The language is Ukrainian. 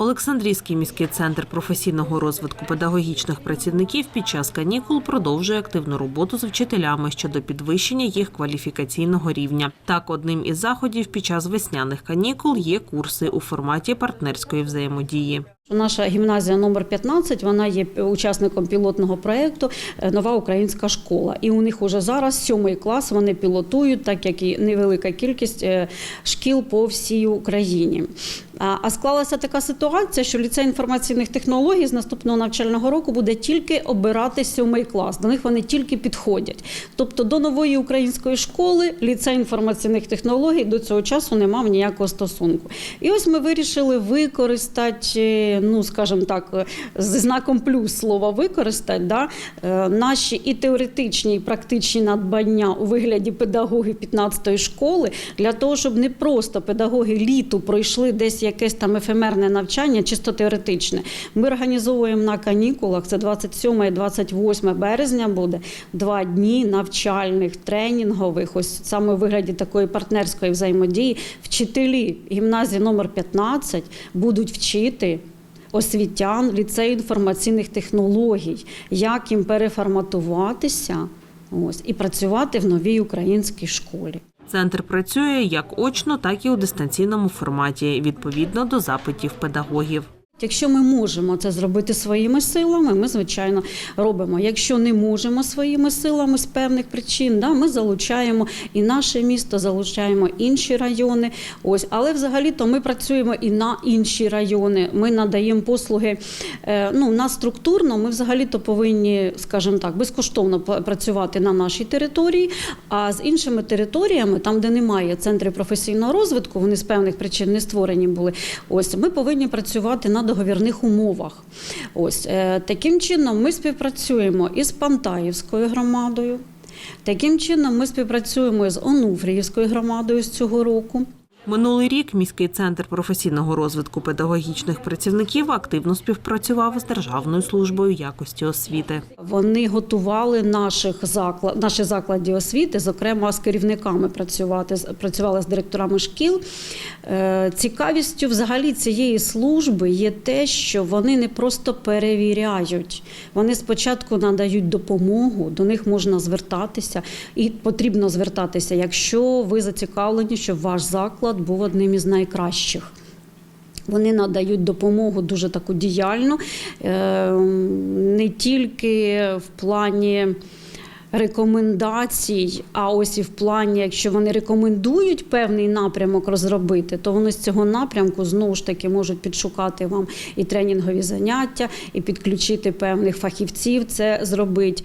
Олександрійський міський центр професійного розвитку педагогічних працівників під час канікул продовжує активну роботу з вчителями щодо підвищення їх кваліфікаційного рівня. Так, одним із заходів під час весняних канікул є курси у форматі партнерської взаємодії. Наша гімназія номер 15, вона є учасником пілотного проєкту е, Нова українська школа. І у них уже зараз сьомий клас вони пілотують, так як і невелика кількість е, шкіл по всій Україні. А- А склалася така ситуація, що ліцей інформаційних технологій з наступного навчального року буде тільки обирати сьомий клас. До них вони тільки підходять. Тобто до нової української школи ліцей інформаційних технологій до цього часу не мав ніякого стосунку. І ось ми вирішили використати, ну скажімо так, е, зі знаком плюс слова використати да, е, наші і теоретичні, і практичні надбання у вигляді педагогів 15-ї школи для того, щоб не просто педагоги літу пройшли десь якесь там ефемерне навчання, чисто теоретичне. Ми організовуємо на канікулах, це 27 і 28 березня буде два дні навчальних, тренінгових, ось саме у вигляді такої партнерської взаємодії. Вчителі гімназії номер 15 будуть вчити. Освітян ліцею інформаційних технологій, як їм переформатуватися ось, і працювати в новій українській школі. Центр працює як очно, так і у дистанційному форматі відповідно до запитів педагогів. Якщо ми можемо це зробити своїми силами, ми звичайно робимо. Якщо не можемо своїми силами з певних причин, да, ми залучаємо і наше місто, залучаємо інші райони. Ось, але взагалі-то ми працюємо і на інші райони. Ми надаємо послуги. Е, ну, на структурно ми взагалі-то повинні, скажімо так, безкоштовно працювати на нашій території. А з іншими територіями, там, де немає центрів професійного розвитку, вони з певних причин не створені були. Ось ми повинні працювати на договірних умовах. Ось е, таким чином ми співпрацюємо із Пантаївською громадою. Таким чином ми співпрацюємо з Онуфріївською громадою з цього року. Минулий рік міський центр професійного розвитку педагогічних працівників активно співпрацював з Державною службою якості освіти. Вони готували наших заклад, наші заклади освіти, зокрема з керівниками працювати, працювали з директорами шкіл. Е, Цікавістю взагалі цієї служби є те, що вони не просто перевіряють, вони спочатку надають допомогу, до них можна звертатися, і потрібно звертатися, якщо ви зацікавлені, щоб ваш заклад був одним із найкращих. Вони надають допомогу дуже таку діяльну, е, не тільки в плані рекомендацій, а ось і в плані, якщо вони рекомендують певний напрямок розробити, то вони з цього напрямку знову ж таки можуть підшукати вам і тренінгові заняття, і підключити певних фахівців це зробити.